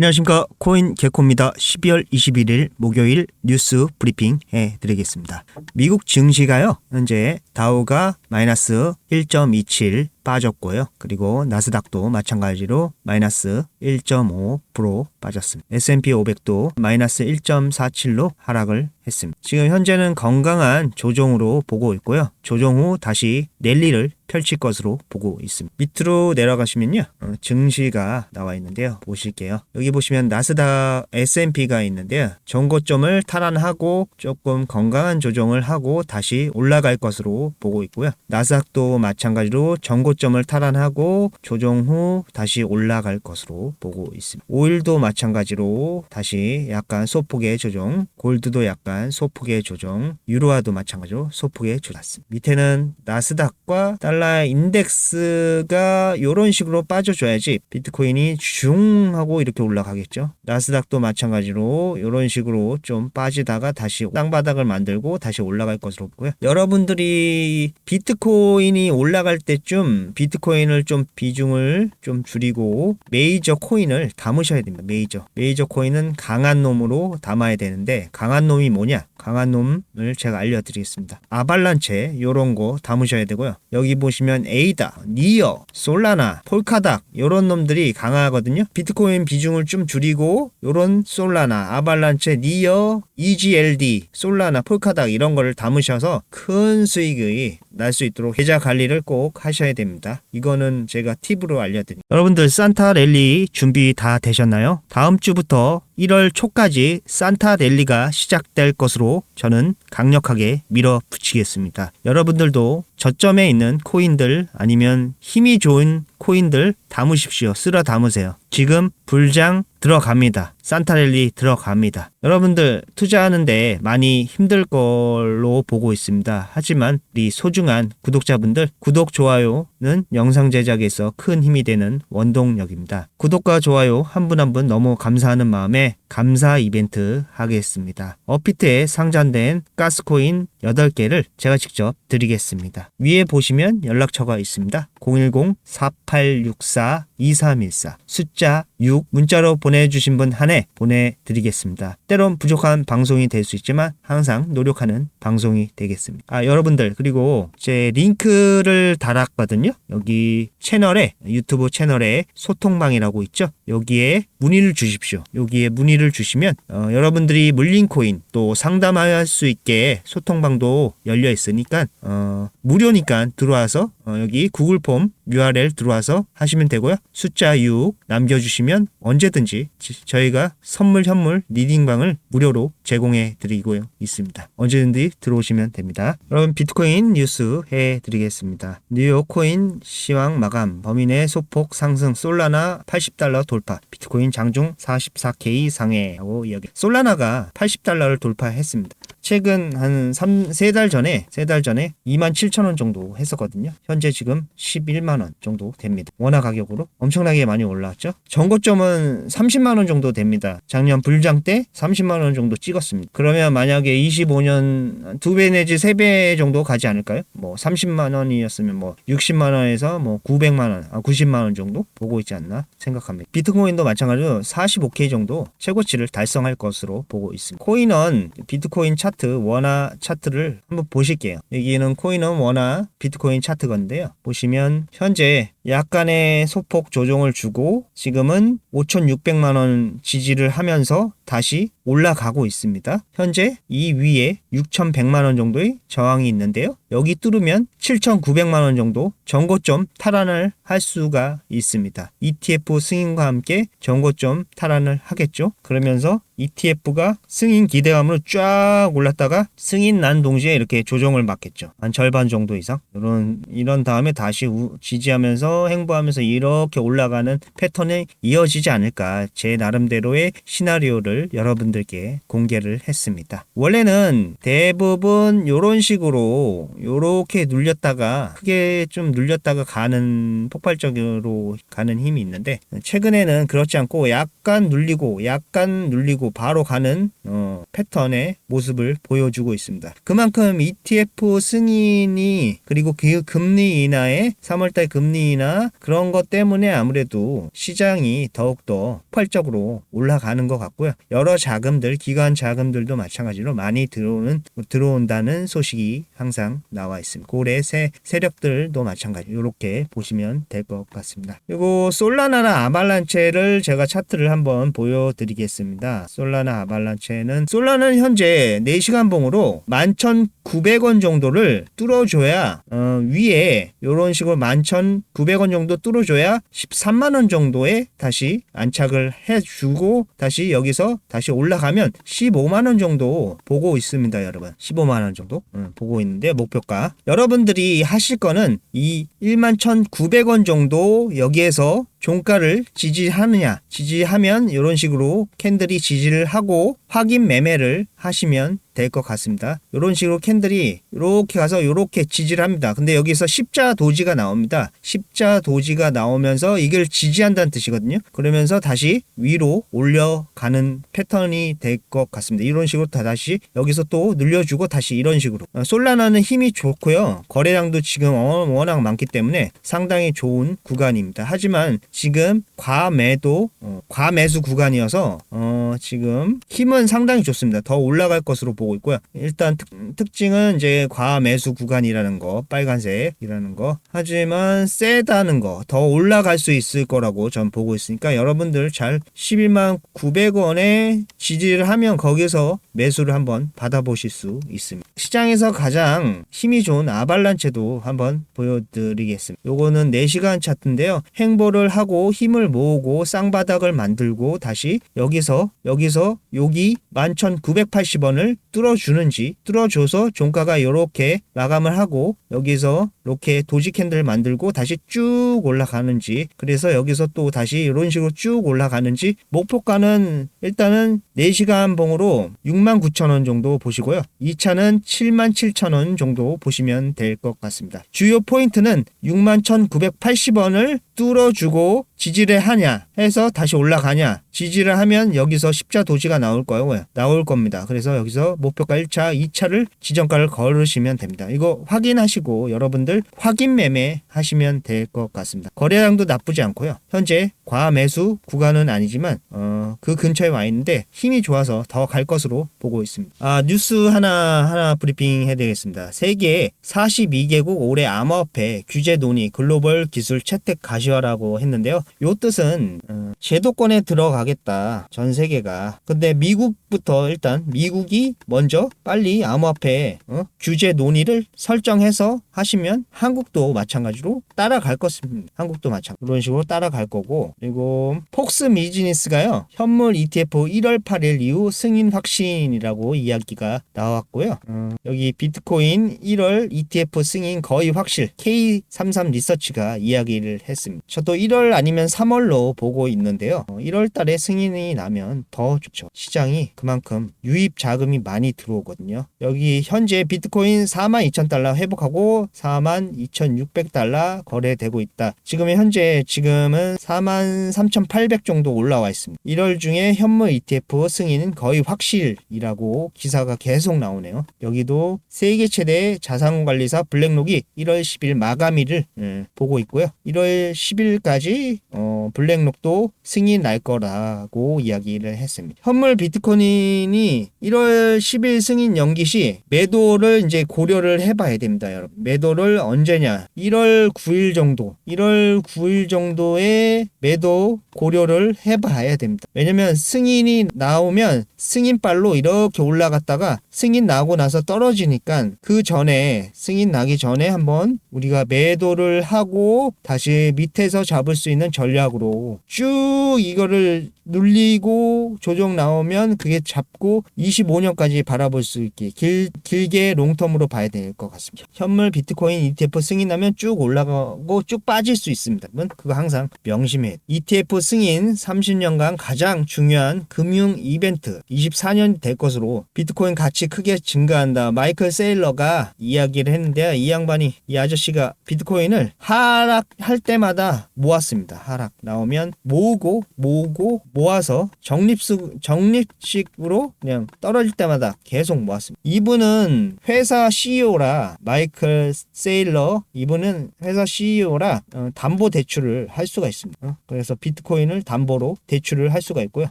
안녕하십니까 코인 개코입니다. 12월 21일 목요일 뉴스 브리핑 해드리겠습니다. 미국 증시가요 현재 다우가 마이너스 1.27 빠졌고요. 그리고 나스닥도 마찬가지로 마이너스 1.5% 빠졌습니다. S&P 500도 마이너스 1.47로 하락을 했습니다. 지금 현재는 건강한 조정으로 보고 있고요. 조정 후 다시 랠리를 펼칠 것으로 보고 있습니다. 밑으로 내려가시면요. 어, 증시가 나와 있는데요. 보실게요. 여기 보시면 나스닥 S&P가 있는데요. 정고점을 탈환하고 조금 건강한 조정을 하고 다시 올라갈 것으로 보고 있고요. 나스닥도 마찬가지로 정고 점을 탈환하고 조정 후 다시 올라갈 것으로 보고 있습니다. 오일도 마찬가지로 다시 약간 소폭의 조정, 골드도 약간 소폭의 조정, 유로화도 마찬가지로 소폭의 조정. 밑에는 나스닥과 달러 인덱스가 이런 식으로 빠져줘야지 비트코인이 중 하고 이렇게 올라가겠죠. 나스닥도 마찬가지로 이런 식으로 좀 빠지다가 다시 땅바닥을 만들고 다시 올라갈 것으로 보고요. 여러분들이 비트코인이 올라갈 때쯤 비트코인을 좀 비중을 좀 줄이고 메이저 코인을 담으셔야 됩니다. 메이저. 메이저 코인은 강한 놈으로 담아야 되는데 강한 놈이 뭐냐? 강한 놈을 제가 알려드리겠습니다. 아발란체 요런 거 담으셔야 되고요. 여기 보시면 에이다, 니어, 솔라나, 폴카닥 요런 놈들이 강하거든요. 비트코인 비중을 좀 줄이고 요런 솔라나, 아발란체, 니어, EGLD, 솔라나, 폴카닥 이런 거를 담으셔서 큰 수익이 날 수 있도록 계좌 관리를 꼭 하셔야 됩니다. 이거는 제가 팁으로 알려드립니다. 여러분들 산타 랠리 준비 다 되셨나요? 다음 주부터 1월 초까지 산타 랠리가 시작될 것으로 저는 강력하게 밀어붙이겠습니다. 여러분들도 저점에 있는 코인들 아니면 힘이 좋은 코인들 담으십시오. 쓸어 담으세요. 지금 불장 들어갑니다. 산타랠리 들어갑니다. 여러분들 투자하는데 많이 힘들 걸로 보고 있습니다. 하지만 우리 소중한 구독자분들 구독 좋아요는 영상 제작에서 큰 힘이 되는 원동력입니다. 구독과 좋아요 한 분 한 분 너무 감사하는 마음에 감사 이벤트 하겠습니다. 어피트에 상장된 가스코인 8개를 제가 직접 드리겠습니다. 위에 보시면 연락처가 있습니다. 010-4864-2314 숫자 6 문자로 보내주신 분 한해 보내드리겠습니다. 때론 부족한 방송이 될 수 있지만 항상 노력하는 방송이 되겠습니다. 아 여러분들 그리고 제 링크를 달았거든요. 여기 채널에 유튜브 채널에 소통방이라고 있죠. 여기에 문의를 주십시오. 여기에 문의를 주시면 어, 여러분들이 물린 코인 또 상담할 수 있게 소통방도 열려 있으니까 어, 무료니까 들어와서 어, 여기 구글 폼 URL 들어와서 하시면 되고요. 숫자 6 남겨주시면 언제든지 지- 저희가 선물 현물 리딩방을 무료로 제공해 드리고 있습니다. 언제든지 들어오시면 됩니다. 여러분 비트코인 뉴스 해 드리겠습니다. 뉴욕 코인 시황 마감 범인의 소폭 상승 솔라나 80달러 돌파 비트코인 장중 44K 상회하고 이야기 솔라나가 80달러를 돌파했습니다. 최근 한 3, 3달 전에, 3달 전에 27,000원 정도 했었거든요. 현재 지금 11만 원 정도 됩니다. 원화 가격으로 엄청나게 많이 올라왔죠. 정고점은 30만 원 정도 됩니다. 작년 불장 때 30만 원 정도 찍었습니다. 그러면 만약에 25년 2배 내지 3배 정도 가지 않을까요? 뭐 30만 원이었으면 뭐 60만 원에서 뭐 900만 원, 아 90만 원 정도 보고 있지 않나 생각합니다. 비트코인도 마찬가지로 45K 정도 최고치를 달성할 것으로 보고 있습니다. 코인은 비트코인 차트 원화 차트를 한번 보실게요. 여기는 코인은 원화 비트코인 차트 건데요. 보시면 현재 약간의 소폭 조정을 주고 지금은 5,600만 원 지지를 하면서 다시 올라가고 있습니다. 현재 이 위에 6,100만 원 정도의 저항이 있는데요. 여기 뚫으면 7,900만 원 정도 정고점 탈환을 할 수가 있습니다. ETF 승인과 함께 정고점 탈환을 하겠죠. 그러면서 ETF가 승인 기대감으로 쫙 올랐다가 승인 난 동시에 이렇게 조정을 맞겠죠. 한 절반 정도 이상. 이런 이런 다음에 다시 우- 지지하면서 행보하면서 이렇게 올라가는 패턴이 이어지지 않을까 제 나름대로의 시나리오를 여러분들께 공개를 했습니다. 원래는 대부분 이런 식으로 요렇게 눌렸다가 크게 좀 눌렸다가 가는 폭발적으로 가는 힘이 있는데 최근에는 그렇지 않고 약간 눌리고 약간 눌리고 바로 가는 어, 패턴의 모습을 보여주고 있습니다. 그만큼 ETF 승인이 그리고 그 금리 인하의 3월달 금리 인하 그런 것 때문에 아무래도 시장이 더 더욱더 폭발적으로 올라가는 것 같고요. 여러 자금들, 기관 자금들도 마찬가지로 많이 들어오는 들어온다는 소식이 항상 나와 있습니다. 고래 세, 세력들도 마찬가지. 이렇게 보시면 될 것 같습니다. 그리고 솔라나나 아발란체를 제가 차트를 한번 보여드리겠습니다. 솔라나 아발란체는 솔라는 현재 4시간 봉으로 11,900원 정도를 뚫어줘야 어, 위에 이런 식으로 11,900원 정도 뚫어줘야 13만 원 정도에 다시 안착을 해주고 다시 여기서 다시 올라가면 15만 원 정도 보고 있습니다, 여러분. 15만 원 정도 음, 보고 있는데 목표가 여러분들이 하실 거는 이 11,900원 정도 여기에서 종가를 지지하느냐 지지하면 이런 식으로 캔들이 지지를 하고 확인 매매를 하시면 될 것 같습니다. 이런 식으로 캔들이 이렇게 가서 이렇게 지지를 합니다. 근데 여기서 십자 도지가 나옵니다. 십자 도지가 나오면서 이걸 지지한다는 뜻이거든요. 그러면서 다시 위로 올려가는 패턴이 될 것 같습니다. 이런 식으로 다 다시 여기서 또 늘려주고 다시 이런 식으로 어, 솔라나는 힘이 좋고요. 거래량도 지금 어, 워낙 많기 때문에 상당히 좋은 구간입니다. 하지만 지금 과매도 어, 과매수 구간이어서 어, 지금 힘은 상당히 좋습니다. 더 올라갈 것으로 보고 있고요. 일단 특, 징은 이제 과매수 구간이라는 거, 빨간색이라는 거. 하지만 세다는 거, 더 올라갈 수 있을 거라고 전 보고 있으니까 여러분들 잘 11만 900원에 지지를 하면 거기서 매수를 한번 받아보실 수 있습니다. 시장에서 가장 힘이 좋은 아발란체도 한번 보여드리겠습니다. 요거는 4시간 차트인데요. 행보를 하고 힘을 모으고 쌍바닥을 만들고 다시 여기서 여기서 여기 11,980원을 뚫어주는지 뚫어줘서 종가가 이렇게 마감을 하고 여기서 이렇게 도지 캔들 만들고 다시 쭉 올라가는지 그래서 여기서 또 다시 이런 식으로 쭉 올라가는지 목표가는 일단은 4시간 봉으로 69,000원 정도 보시고요. 2차는 77,000원 정도 보시면 될 것 같습니다. 주요 포인트는 61,980원을 뚫어주고 지지를 하냐 해서 다시 올라가냐 지지를 하면 여기서 십자 도지가 나올 거예요. 나올 겁니다. 그래서 여기서 목표가 1차, 2차를 지정가를 걸으시면 됩니다. 이거 확인하시고 여러분들 확인 매매 하시면 될 것 같습니다. 거래량도 나쁘지 않고요. 현재 과매수 구간은 아니지만 어, 그 근처에 와 있는데 힘이 좋아서 더 갈 것으로 보고 있습니다. 아, 뉴스 하나 하나 브리핑 해드리겠습니다. 세계 42개국 올해 암호화폐 규제 논의 글로벌 기술 채택 가시화라고 했는데요. 요 뜻은 어, 제도권에 들어가겠다 전 세계가. 근데 미국부터 일단 미국이 먼저 빨리 암호화폐 어? 규제 논의를 설정해서 하시면 한국도 마찬가지로 따라갈 것입니다. 한국도 마찬가지 이런 식으로 따라갈 거고 그리고 폭스 미지니스가요 현물 ETF 1월 8일 이후 승인 확신 이라고 이야기가 나왔고요. 어, 여기 비트코인 1월 ETF 승인 거의 확실 K33 리서치가 이야기를 했습니다. 저도 1월 아니면 3월로 보고 있는데요. 어, 1월 달에 승인이 나면 더 좋죠. 시장이 그만큼 유입 자금이 많이 들어오거든요. 여기 현재 비트코인 42,000달러 회복하고 42,600달러 거래되고 있다. 지금 현재 지금은 43,800 정도 올라와 있습니다. 1월 중에 현물 ETF 승인은 거의 확실이 라고 기사가 계속 나오네요. 여기도 세계 최대 자산관리사 블랙록이 1월 10일 마감일을 예, 보고 있고요. 1월 10일까지 어, 블랙록도 승인 날 거라고 이야기를 했습니다. 현물 비트코인이 1월 10일 승인 연기 시 매도를 이제 고려를 해봐야 됩니다, 여러분. 매도를 언제냐? 1월 9일 정도, 1월 9일 정도에 매도 고려를 해봐야 됩니다. 왜냐면 승인이 나오면 승인발로 이 렇게 올라갔다가 승인 나고 나서 떨어지니까 그 전에 승인 나기 전에 한번 우리가 매도를 하고 다시 밑에서 잡을 수 있는 전략으로 쭉 이거를 눌리고 조정 나오면 그게 잡고 25년까지 바라볼 수 있게 길, 길게 롱텀으로 봐야 될 것 같습니다. 현물 비트코인 ETF 승인하면 쭉 올라가고 쭉 빠질 수 있습니다. 그거 항상 명심해. ETF 승인 30년간 가장 중요한 금융 이벤트 24년 될 것으로 비트코인 가치 크게 증가한다. 마이클 세일러가 이야기를 했는데요. 이 양반이 이 아저씨가 비트코인을 하락할 때마다 모았습니다. 하락 나오면 모으고 모으고 모아서 적립식 적립식으로 그냥 떨어질 때마다 계속 모았습니다. 이분은 회사 CEO라 마이클 세일러 이분은 회사 CEO라 어, 담보 대출을 할 수가 있습니다. 어, 그래서 비트코인을 담보로 대출을 할 수가 있고요.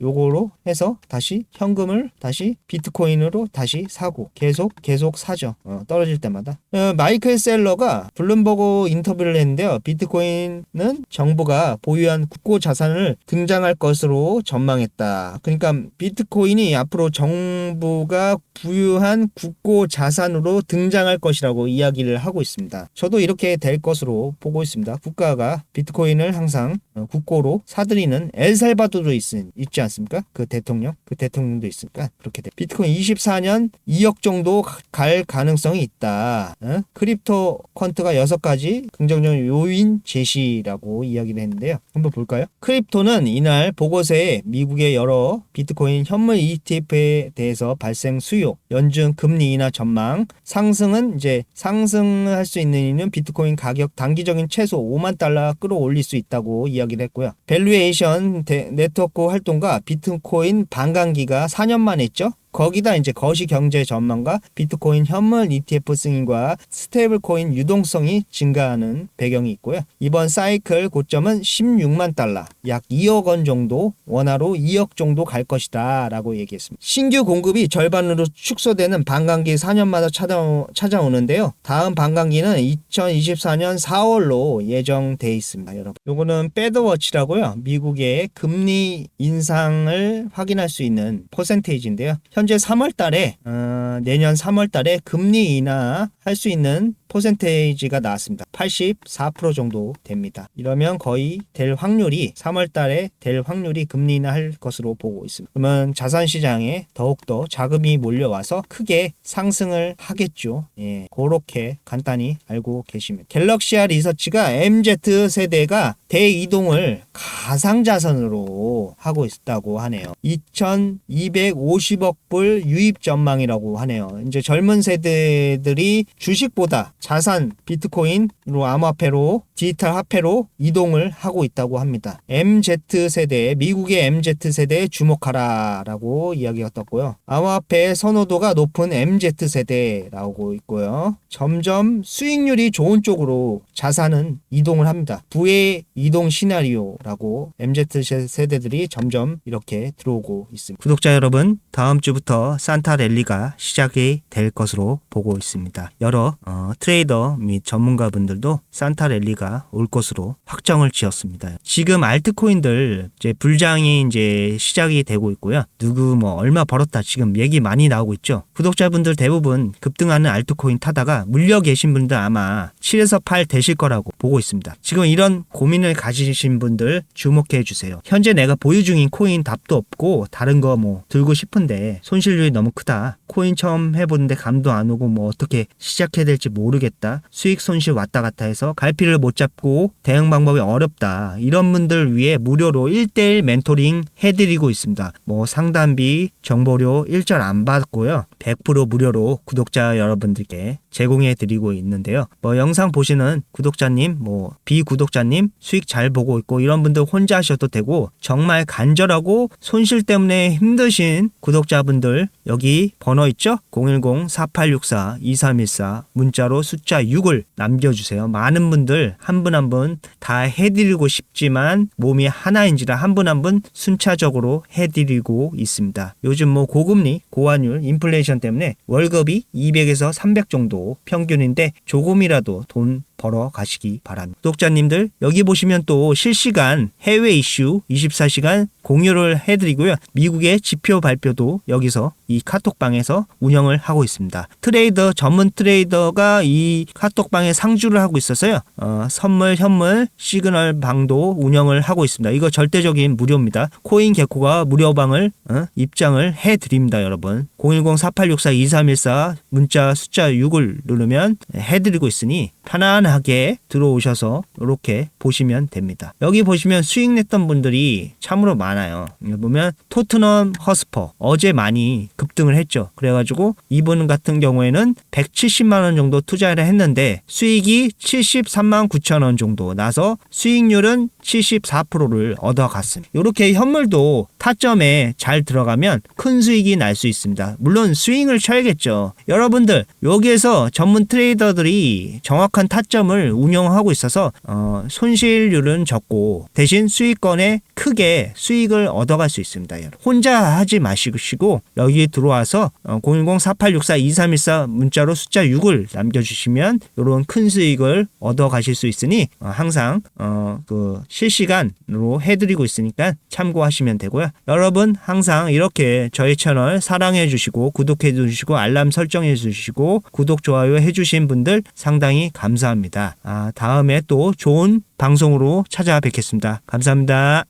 요거로 해서 다시 현금을 다시 비트코인으로 다시 사고 계속 계속 사죠. 어, 떨어질 때마다. 어, 마이클 셀러가 블룸버그 인터뷰를 했는데요. 비트코인은 정부가 보유한 국고 자산을 등장할 것으로 전망했다. 그러니까 비트코인이 앞으로 정부가 부유한 국고 자산으로 등장할 것이라고 이야기를 하고 있습니다. 저도 이렇게 될 것으로 보고 있습니다. 국가가 비트코인을 항상 어, 국고로 사들이는 엘살바도르 있, 있지 않습니까? 그 대통령, 그 대통령도 있으니까 그렇게 돼. 비트코인 24년 2억 정도 가- 갈 가능성이 있다. 어? 크립토 퀀트가 6가지 긍정적 요인 제시라고 이야기를 했는데요. 한번 볼까요? 크립토는 이날 보고서에 미국의 여러 비트코인 현물 ETF에 대해서 발생 수요, 연준 금리 인하 전망, 상승은 이제 상승할 수 있는 이유는 비트코인 가격 단기적인 최소 5만 달러 끌어올릴 수 있다고 이야기를 했고요. 밸류에이션 대- 네트워크 활동과 비트코인 반감기가 4년 만에 했죠. hecho 거기다 이제 거시 경제 전망과 비트코인 현물 ETF 승인과 스테이블 코인 유동성이 증가하는 배경이 있고요. 이번 사이클 고점은 16만 달러, 약 2억 원 정도, 원화로 2억 정도 갈 것이다 라고 얘기했습니다. 신규 공급이 절반으로 축소되는 반감기 4년마다 찾아오, 찾아오는데요. 다음 반감기는 2024년 4월로 예정돼 있습니다, 여러분. 요거는 배드워치라고요. 미국의 금리 인상을 확인할 수 있는 퍼센테이지인데요. 현재 3월 달에 어, 내년 3월 달에 금리 인하 할 수 있는 퍼센테이지가 나왔습니다. 84% 정도 됩니다. 이러면 거의 될 확률이 3월 달에 될 확률이 금리 인하할 것으로 보고 있습니다. 그러면 자산 시장에 더욱더 자금이 몰려와서 크게 상승을 하겠죠. 예, 그렇게 간단히 알고 계시면 갤럭시아 리서치가 MZ 세대가 대이동을 가상 자산으로 하고 있다고 하네요. 2,250억 불 유입 전망이라고 하네요. 이제 젊은 세대들이 주식보다 자산 비트코인으로 암호화폐로 디지털 화폐로 이동을 하고 있다고 합니다. MZ 세대 미국의 MZ 세대에 주목하라라고 이야기가 떴고요. 암호화폐의 선호도가 높은 MZ 세대라고 있고요. 점점 수익률이 좋은 쪽으로 자산은 이동을 합니다. 부의 이동 시나리오라고 MZ 세- 세대들이 점점 이렇게 들어오고 있습니다. 구독자 여러분, 다음 주부터 산타 랠리가 시작이 될 것으로 보고 있습니다. 여러 어, 트레이더 및 전문가분들도 산타 랠리가 올 것으로 확정을 지었습니다. 지금 알트코인들 이제 불장이 이제 시작이 되고 있고요. 누구 뭐 얼마 벌었다 지금 얘기 많이 나오고 있죠. 구독자분들 대부분 급등하는 알트코인 타다가 물려 계신 분들 아마 7에서 8 되실 거라고 보고 있습니다. 지금 이런 고민을 가지신 분들 주목해 주세요. 현재 내가 보유 중인 코인 답도 없고 다른 거 뭐 들고 싶은데 손실률이 너무 크다. 코인 처음 해보는데 감도 안 오고 뭐 어떻게 시작해야 될지 모르겠다. 수익 손실 왔다 갔다 해서 갈피를 못 잡고 대응 방법이 어렵다. 이런 분들 위해 무료로 1대1 멘토링 해드리고 있습니다. 뭐 상담비, 정보료 일절 안 받고요. 100% 무료로 구독자 여러분들께 제공해 드리고 있는데요. 뭐 영상 보시는 구독자님, 뭐 비구독자님 수익 잘 보고 있고 이런 분들 혼자 하셔도 되고 정말 간절하고 손실 때문에 힘드신 구독자분들 여기 번호 있죠? 010-4864-2314 문자로 숫자 6을 남겨주세요. 많은 분들 한 분 한 분 다 해드리고 싶지만 몸이 하나인지라 한 분 한 분 순차적으로 해드리고 있습니다. 요즘 뭐 고금리, 고환율, 인플레이션 때문에 월급이 200에서 300 정도 평균인데 조금이라도 돈 벌어 가시기 바랍니다. 구독자님들 여기 보시면 또 실시간 해외 이슈 24시간 공유를 해드리고요. 미국의 지표 발표도 여기서 이 카톡방에서 운영을 하고 있습니다. 트레이더 전문 트레이더가 이 카톡방에 상주를 하고 있어서요. 어, 선물 현물 시그널 방도 운영을 하고 있습니다. 이거 절대적인 무료입니다. 코인 개코가 무료 방을 어, 입장을 해드립니다, 여러분. 010-4864-2314 문자 숫자 6을 누르면 해드리고 있으니 편안하게 들어오셔서 이렇게 보시면 됩니다. 여기 보시면 수익 냈던 분들이 참으로 많아요. 여기 보면 토트넘 허스퍼 어제 많이 급등을 했죠. 그래가지고 이분 같은 경우에는 170만 원 정도 투자를 했는데 수익이 73만 9천 원 정도 나서 수익률은 74%를 얻어갔습니다. 이렇게 현물도 타점에 잘 들어가면 큰 수익이 날 수 있습니다. 물론 스윙을 쳐야겠죠. 여러분들 여기에서 전문 트레이더들이 정확한 타점을 운영하고 있어서 어, 손실률은 적고 대신 수익권에 크게 수익을 얻어갈 수 있습니다. 혼자 하지 마시고 여기 들어와서 어, 010-4864-2314 문자로 숫자 6을 남겨주시면 이런 큰 수익을 얻어가실 수 있으니 어, 항상 어, 그 실시간으로 해드리고 있으니까 참고하시면 되고요. 여러분 항상 이렇게 저희 채널 사랑해 주시고 구독해 주시고 알람 설정해 주시고 구독 좋아요 해 주신 분들 상당히 감사합니다. 아, 다음에 또 좋은 방송으로 찾아뵙겠습니다. 감사합니다.